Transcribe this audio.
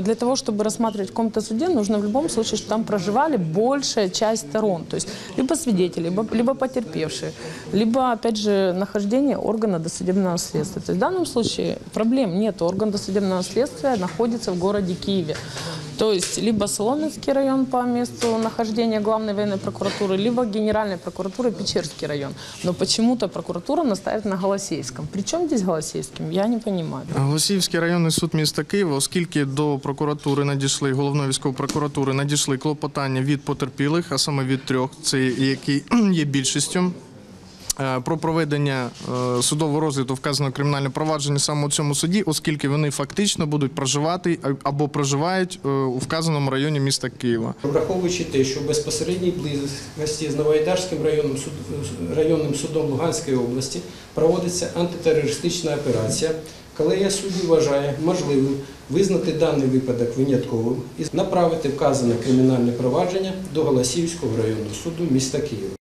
Для того, чтобы рассматривать в каком-то суде, нужно в любом случае, чтобы там проживали большая часть сторон. То есть либо свидетели, либо, либо потерпевшие, либо, опять же, нахождение органа досудебного следствия. То есть в данном случае проблем нет. Орган досудебного следствия находится в городе Киеве. То есть либо Соломенский район по месту нахождения главной военной прокуратуры, либо Генеральной прокуратуры Печерский район. Но почему-то прокуратура настаивает на Голосеевском. Причем здесь Голосеевским, я не понимаю. Голосіївський районний суд міста Києва, оскільки до прокуратури надійшли головної військової прокуратури надійшли клопотання від потерпілих, а саме від трьох, це які є більшістю. Е, Про проведення е, судового розгляду вказаного кримінального провадження саме у цьому суді, оскільки вони фактично будуть проживати або проживають е, у вказаному районі міста Києва. Враховуючи те, що в безпосередній близькості з Новоайдарським районним, суд, районним судом Луганської області проводиться антитерористична операція, колегія суддів вважає можливим визнати даний випадок винятковим і направити вказане кримінальне провадження до Голосіївського районного суду міста Києва.